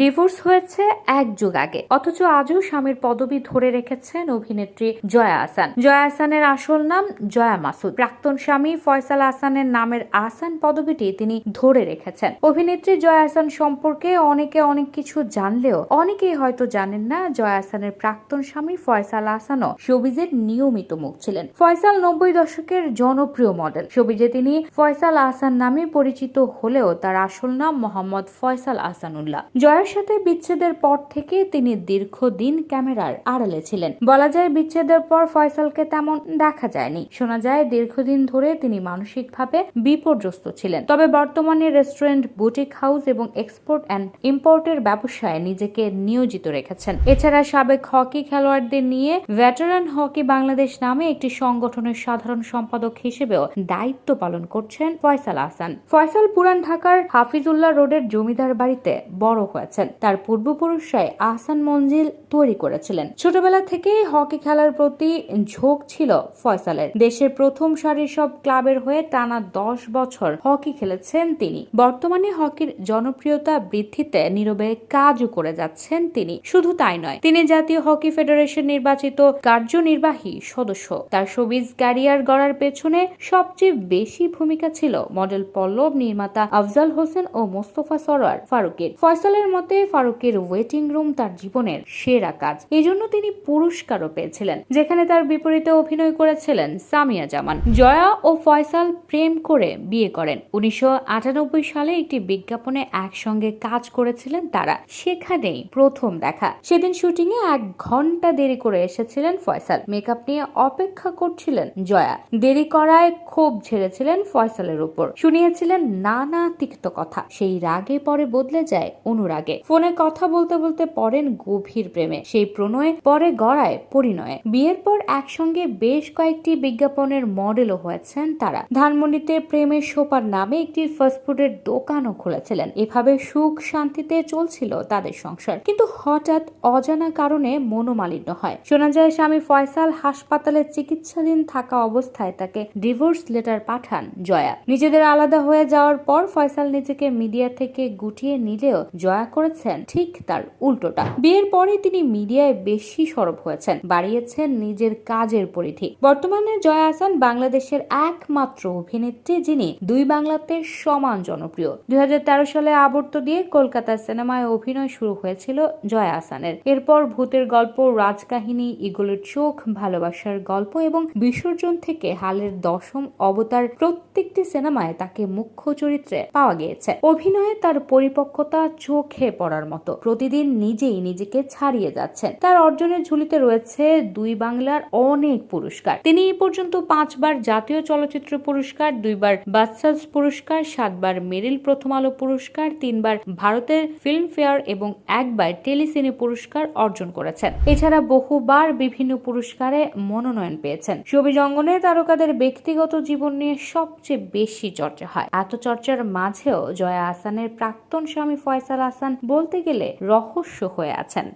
Divorce হয়েছে এক যুগ আগে। অথচ আজও স্বামীর পদবি ধরে রেখেছেন অভিনেত্রী জয়া আসান জয়া আসানের আসল নাম জয়া মাসুদ। প্রাক্তন স্বামী ফয়সাল আসানের নামের আসান পদবিটি তিনি ধরে রেখেছেন। অভিনেত্রী জয়া আসান সম্পর্কে অনেকে অনেক কিছু জানলেও অনেকেই হয়তো জানেন না জয়া আসানের প্রাক্তন স্বামী ফয়সাল আসানও শোবিজের নিয়মিত মুখ ছিলেন। ফয়সাল নব্বই দশকের জনপ্রিয় মডেল। শোবিজে তিনি ফয়সাল আসান নামে পরিচিত হলেও তার আসল নাম মোহাম্মদ ফয়সাল আহসানুল্লাহ। জয়ার সাথে বিচ্ছেদের পর থেকে তিনি দীর্ঘদিন ক্যামেরার আড়ালে ছিলেন। বলা যায়, বিচ্ছেদের পর ফয়সালকে তেমন দেখা যায়নি। শোনা যায়, দীর্ঘদিন ধরে তিনি মানসিকভাবে বিপর্যস্ত ছিলেন। তবে বর্তমানে রেস্টুরেন্ট, বুটিক হাউস এবং এক্সপোর্ট অ্যান্ড ইম্পোর্টের ব্যবসায় নিজেকে নিয়োজিত রেখেছেন। এছাড়া সাবেক হকি খেলোয়াড়দের নিয়ে ভেটারান হকি বাংলাদেশ নামে একটি সংগঠনের সাধারণ সম্পাদক হিসেবেও দায়িত্ব পালন করছেন ফয়সাল আহসান। ফয়সাল পুরান ঢাকার হাফিজুল্লাহ রোডের জমিদার বাড়িতে বড় হয়েছেন তার পূর্বপুরুষরাই আহসান মঞ্জিল তৈরি করেছিলেন। ছোটবেলা থেকেই হকি খেলার প্রতি ঝোঁক ছিল ফয়সালের। দেশের প্রথম সারির সব ক্লাবের হয়ে টানা দশ বছর হকি খেলেছেন তিনি। বর্তমানে হকির জনপ্রিয়তা বৃদ্ধিতে নীরবে কাজও করে যাচ্ছেন তিনি। শুধু তাই নয়, তিনি জাতীয় হকি ফেডারেশন নির্বাচিত কার্যনির্বাহী সদস্য। তার সবিজ ক্যারিয়ার গড়ার পেছনে সবচেয়ে বেশি ভূমিকা ছিল মডেল পল্লব নির্মাতা আফজাল হোসেন ও মোস্তফা সরোয়ার ফারুকের। ফয়সালের মতে ফারুকের ওয়েটিং রুম তার জীবনের সেরা কাজ। এজন্য তিনি পুরস্কারও পেয়েছিলেন, যেখানে তার বিপরীতে অভিনয় করেছিলেন সামিয়া জামান। জয়া ও ফয়সাল প্রেম করে বিয়ে করেন। উনিশশো আটানব্বই সালে একটি বিজ্ঞাপনে একসঙ্গে কাজ করেছিলেন তারা, সেখানেই প্রথম দেখা। সেদিন শুটিং এ এক ঘণ্টা দেরি করে এসেছিলেন ফয়সাল। মেকআপ নিয়ে অপেক্ষা করছিলেন জয়া। দেরি করায় ক্ষোভ ঝেড়েছিলেন ফয়সালের উপর। শুনিয়েছিলেন নানা তিক্ত কথা। সেই রাগে পরে বদলে যায় অনুরাগে। ফোনে কথা বলতে বলতে পড়েন গভীর প্রেমে, সেই প্রণয়ে পরে গড়ায় পরিণয়ে। বিয়ের পর একসঙ্গে বেশ কয়েকটি বিজ্ঞাপনের মডেলও হয়েছেন তারা। ধানমন্ডিতে প্রেমের সোপার নামে একটি ফাস্টফুডের দোকানও খুলেছিলেন। এভাবে সুখ শান্তিতে চলছিল তাদের সংসার। কিন্তু হঠাৎ অজানা কারণে মনোমালিন্য হয়। শোনা যায়, স্বামী ফয়সাল হাসপাতালে চিকিৎসাধীন থাকা অবস্থায় তাকে ডিভোর্স লেটার পাঠান জয়া। নিজেদের আলাদা হয়ে যাওয়ার পর ফয়সাল নিজেকে মিডিয়া থেকে গুটিয়ে নিলেও জয়া করেছেন ঠিক তার উল্টোটা। বিয়ের পরে তিনি মিডিয়ায় বেশি সরব হয়েছেন, বাড়িয়েছেন নিজের কাজের পরিধি। বর্তমানে জয়া হাসান বাংলাদেশের একমাত্র অভিনেত্রী যিনি দুই বাংলাতে সমান জনপ্রিয়। দুই সালে আবর্ত দিয়ে কলকাতা সিনেমায় অভিনয় শুরু হয়েছিল জয়া হাসানের। এরপর ভূতের গল্প, রাজকাহিনী, ইগলের চোখ, ভালোবাসার গল্প এবং বিসর্জন থেকে হালের দশম অবতার প্রত্যেকটি সিনেমায় তাকে মুখ্য চরিত্রে পাওয়া গিয়েছে। অভিনয়ে তার পরিপক্কতা চোখে পড়ার মতো। প্রতিদিন নিজেই নিজেকে ছাড়িয়ে যাচ্ছেন। তার অর্জনের ঝুলিতে রয়েছে দুই বাংলার অনেক পুরস্কার। তিনি এই পর্যন্ত পাঁচবার জাতীয় চলচ্চিত্র পুরস্কার, দুইবার বাদশাস পুরস্কার, সাতবার মেরিল প্রথম আলো পুরস্কার, তিনবার ভারতের ফিল্মফেয়ার এবং একবার টেলিসিনে পুরস্কার অর্জন করেছেন। এছাড়া বহুবার বিভিন্ন পুরস্কারে মনোনয়ন পেয়েছেন। ছবি অঙ্গনে তারকাদের ব্যক্তিগত জীবন নিয়ে সবচেয়ে বেশি চর্চা হয়। এত চর্চার মাঝেও জয়া আসানের প্রাক্তন স্বামী ফয়সাল আহসান বলতে গেলে রহস্য হয়ে আছেন।